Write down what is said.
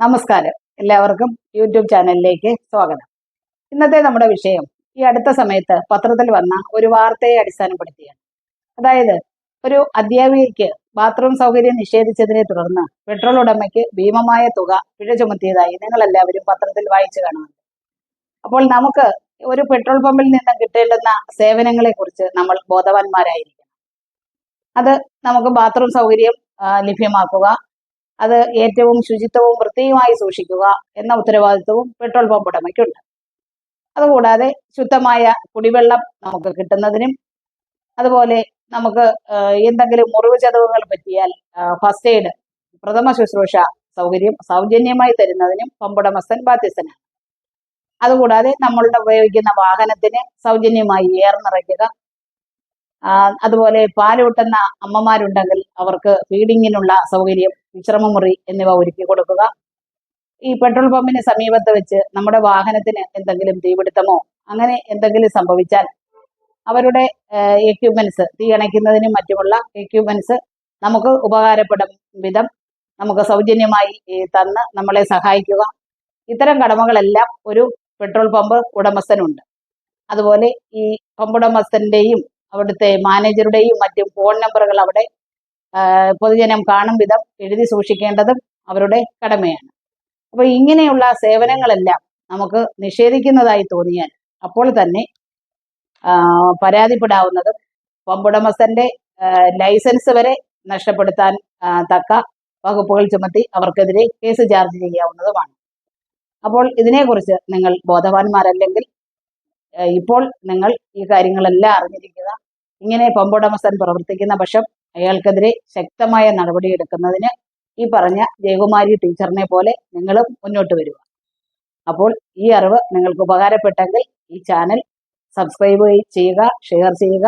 നമസ്കാരം. എല്ലാവർക്കും യൂട്യൂബ് ചാനലിലേക്ക് സ്വാഗതം. ഇന്നത്തെ നമ്മുടെ വിഷയം ഈ അടുത്ത സമയത്ത് പത്രത്തിൽ വന്ന ഒരു വാർത്തയെ അടിസ്ഥാനപ്പെടുത്തിയാണ്. അതായത് ഒരു അധ്യാപികയ്ക്ക് ബാത്റൂം സൗകര്യം നിഷേധിച്ചതിനെ തുടർന്ന് പെട്രോൾ ഉടമയ്ക്ക് ഭീമമായ തുക പിഴ ചുമത്തിയതായി നിങ്ങൾ എല്ലാവരും പത്രത്തിൽ വായിച്ചു കാണുന്നുണ്ട്. അപ്പോൾ നമുക്ക് ഒരു പെട്രോൾ പമ്പിൽ നിന്ന് കിട്ടേണ്ടുന്ന സേവനങ്ങളെ കുറിച്ച് നമ്മൾ ബോധവാന്മാരായിരിക്കണം. അത് നമുക്ക് ബാത്റൂം സൗകര്യം ലഭ്യമാക്കുക അത് ഏറ്റവും ശുചിത്വവും വൃത്തിയുമായി സൂക്ഷിക്കുക എന്ന ഉത്തരവാദിത്വവും പെട്രോൾ പമ്പ് ഉടമയ്ക്കുണ്ട്. അതുകൂടാതെ ശുദ്ധമായ കുടിവെള്ളം നമുക്ക് കിട്ടുന്നതിനും അതുപോലെ നമുക്ക് എന്തെങ്കിലും മുറിവ് ചതവുകൾ പറ്റിയാൽ ഫസ്റ്റ് എയ്ഡ് പ്രഥമ ശുശ്രൂഷ സൗകര്യം സൗജന്യമായി തരുന്നതിനും പമ്പുടമസ്ഥൻ ബാധ്യസ്ഥനാണ്. അതുകൂടാതെ നമ്മളുടെ ഉപയോഗിക്കുന്ന വാഹനത്തിന് സൗജന്യമായി എയർ നിറയ്ക്കുക ആ, അതുപോലെ പാലൂട്ടുന്ന അമ്മമാരുണ്ടെങ്കിൽ അവർക്ക് ഫീഡിങ്ങിനുള്ള സൗകര്യം വിശ്രമമുറി എന്നിവ ഒരുക്കി കൊടുക്കുക. ഈ പെട്രോൾ പമ്പിന് സമീപത്ത് വെച്ച് നമ്മുടെ വാഹനത്തിന് എന്തെങ്കിലും തീപിടുത്തമോ അങ്ങനെ എന്തെങ്കിലും സംഭവിച്ചാൽ അവരുടെ എക്യുപ്മെന്റ്സ് തീ അണയ്ക്കുന്നതിനും മറ്റുമുള്ള എക്യുപ്മെന്റ്സ് നമുക്ക് ഉപകാരപ്പെടും വിധം നമുക്ക് സൗജന്യമായി തന്ന് നമ്മളെ സഹായിക്കുക. ഇത്തരം കടമകളെല്ലാം ഒരു പെട്രോൾ പമ്പ് ഉടമസ്ഥനുണ്ട്. അതുപോലെ ഈ പമ്പുടമസ്ഥന്റെയും അവിടുത്തെ മാനേജറുടെയും മറ്റും ഫോൺ നമ്പറുകൾ അവിടെ പൊതുജനം കാണും വിധം എഴുതി സൂക്ഷിക്കേണ്ടതും അവരുടെ കടമയാണ്. അപ്പോൾ ഇങ്ങനെയുള്ള സേവനങ്ങളെല്ലാം നമുക്ക് നിഷേധിക്കുന്നതായി തോന്നിയാൽ അപ്പോൾ തന്നെ പരാതിപ്പെടാവുന്നതും പമ്പുടമസ്ഥന്റെ ലൈസൻസ് വരെ നഷ്ടപ്പെടുത്താൻ തക്ക വകുപ്പുകൾ ചുമത്തി അവർക്കെതിരെ കേസ് ചാർജ് ചെയ്യാവുന്നതുമാണ്. അപ്പോൾ ഇതിനെക്കുറിച്ച് നിങ്ങൾ ബോധവാന്മാരല്ലെങ്കിൽ ഇപ്പോൾ നിങ്ങൾ ഈ കാര്യങ്ങളെല്ലാം അറിഞ്ഞിരിക്കുക. ഇങ്ങനെ പമ്പുടമസ്ഥൻ പ്രവർത്തിക്കുന്ന പക്ഷം അയാൾക്കെതിരെ ശക്തമായ നടപടി നടപടിയെടുക്കുന്നതിന് ഈ പറഞ്ഞ ജയകുമാരി ടീച്ചറിനെ പോലെ നിങ്ങളും മുന്നോട്ട് വരിക. അപ്പോൾ ഈ അറിവ് നിങ്ങൾക്ക് ഉപകാരപ്പെട്ടെങ്കിൽ ഈ ചാനൽ സബ്സ്ക്രൈബ് ചെയ്യുക ഷെയർ ചെയ്യുക.